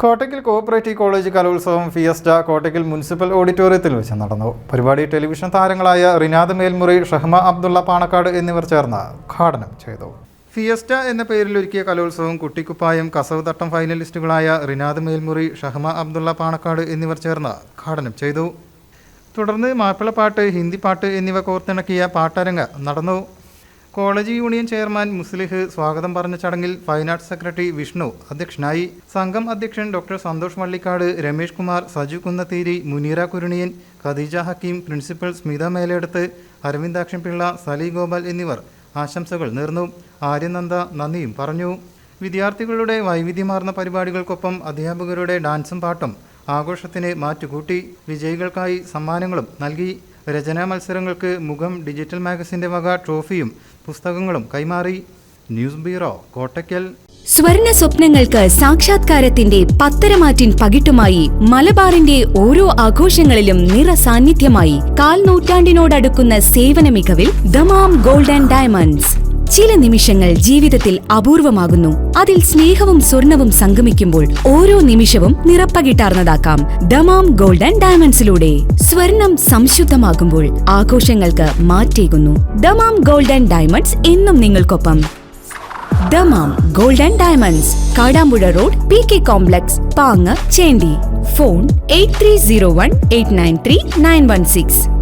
Kottakkal cooperative college കലോത്സവം fiesta Kottakkal municipal ഓഡിറ്റോറിയത്തിൽ വെച്ച് നടന്നു. പരിപാടി ടെലിവിഷൻ താരങ്ങളായ റിനാദ് മേൽമുറി ഷഹ്മ അബ്ദുള്ള പാണക്കാട് എന്നിവർ ചേർന്ന് ഉദ്ഘാടനം ചെയ്തു. ഫിയസ്റ്റ എന്ന പേരിൽ ഒരുക്കിയ കലോത്സവം കുട്ടിക്കുപ്പായം കസവ് തട്ടം ഫൈനലിസ്റ്റുകളായ റിനാദ് മേൽമുറി ഷഹ്മ അബ്ദുള്ള പാണക്കാട് എന്നിവർ ചേർന്ന് ഉദ്ഘാടനം ചെയ്തു. തുടർന്ന് മാപ്പിളപ്പാട്ട് ഹിന്ദി പാട്ട് എന്നിവ കോർത്തിണക്കിയ പാട്ടരങ്ങ് നടന്നു. കോളേജ് യൂണിയൻ ചെയർമാൻ മുസ്ലിഹ് സ്വാഗതം പറഞ്ഞ ചടങ്ങിൽ ഫൈൻ ആർട്സ് സെക്രട്ടറി വിഷ്ണു അധ്യക്ഷനായി. സംഘം അധ്യക്ഷൻ ഡോക്ടർ സന്തോഷ് വള്ളിക്കാട് രമേഷ് കുമാർ സജു കുന്നത്തീരി മുനീറ കുരുണിയൻ ഖദീജ ഹക്കീം പ്രിൻസിപ്പൽ സ്മിത മേലെടുത്ത് അരവിന്ദാക്ഷൻ പിള്ള സലി ഗോപാൽ എന്നിവർ ആശംസകൾ നേർന്നു. ആര്യനന്ദ നന്ദിയും പറഞ്ഞു. വിദ്യാർത്ഥികളുടെ വൈവിധ്യമാർന്ന പരിപാടികൾക്കൊപ്പം അധ്യാപകരുടെ ഡാൻസും പാട്ടും ആഘോഷത്തിന് മാറ്റുകൂട്ടി. വിജയികൾക്കായി സമ്മാനങ്ങളും നൽകി. രചനാ മത്സരങ്ങൾക്ക് മുഖം ഡിജിറ്റൽ മാഗസിന്റെ വക ട്രോഫിയും പുസ്തകങ്ങളും കൈമാറി. News bureau Kottakkal. സ്വർണ സ്വപ്നങ്ങൾക്ക് സാക്ഷാത്കാരത്തിന്റെ പത്തരമാറ്റിൻ പകിട്ടുമായി മലബാറിന്റെ ഓരോ ആഘോഷങ്ങളിലും നിറ സാന്നിധ്യമായി കാൽ നൂറ്റാണ്ടിനോടടുക്കുന്ന സേവന മികവിൽ ദമാം ഗോൾഡ് ആൻഡ് ഡയമണ്ട്സ്. ചില നിമിഷങ്ങൾ ജീവിതത്തിൽ അപൂർവമാകുന്നു. അതിൽ സ്നേഹവും സ്വർണവും സംഗമിക്കുമ്പോൾ ഓരോ നിമിഷവും നിറപ്പകിട്ടാർന്നതാക്കാം ദമാം ഗോൾഡൻ ഡയമണ്ട്സിലൂടെ സ്വർണം സംശുദ്ധമാകുമ്പോൾ ആഘോഷങ്ങൾക്ക് മാറ്റേകുന്നു. ദമാം ഗോൾഡൻ ഡയമണ്ട്സ് എന്നും നിങ്ങൾക്കൊപ്പം. Dammam golden diamonds Kadampuzha road P K complex Pang Chendi. Phone eight three zero one eight nine three nine one six.